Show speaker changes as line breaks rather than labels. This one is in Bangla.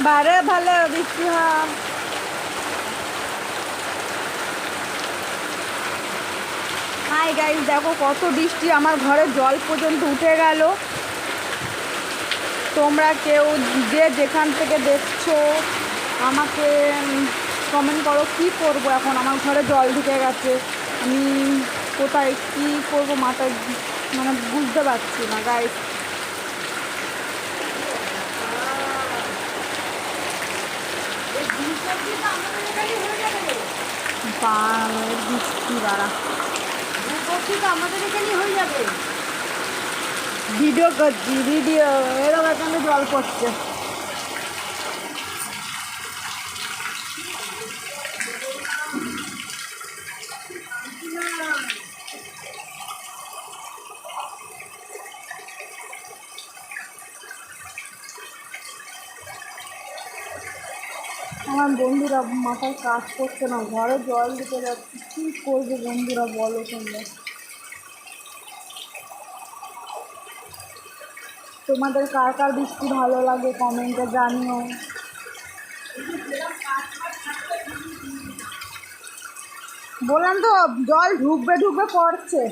বারে ভালো বৃষ্টি হয়। হাই গাইস, দেখো কত বৃষ্টি, আমার ঘরে জল পর্যন্ত উঠে গেল। তোমরা কেউ যে যেখান থেকে দেখছ, আমাকে কমেন্ট করো কি করব এখন? আমার ঘরে জল ঢুকে গেছে। আমি কোথায় কি করব মাথায় মানে বুঝতে পারছি না গাইস বৃষ্টি
আমাদের হয়ে যাবে
ভিডিও করছি ভিডিও। এরকম এখানে জল পড়ছে। আমার বন্ধুরা মাথায় কাজ করছে না, ঘরে জল দিতে যাচ্ছে। কী করব বন্ধুরা বলো তোমরা? তোমাদের কার কার বৃষ্টি ভালো লাগে কমেন্টে জানিও। বললাম তো, জল ঢুকবে ঢুকবে, পড়ছে।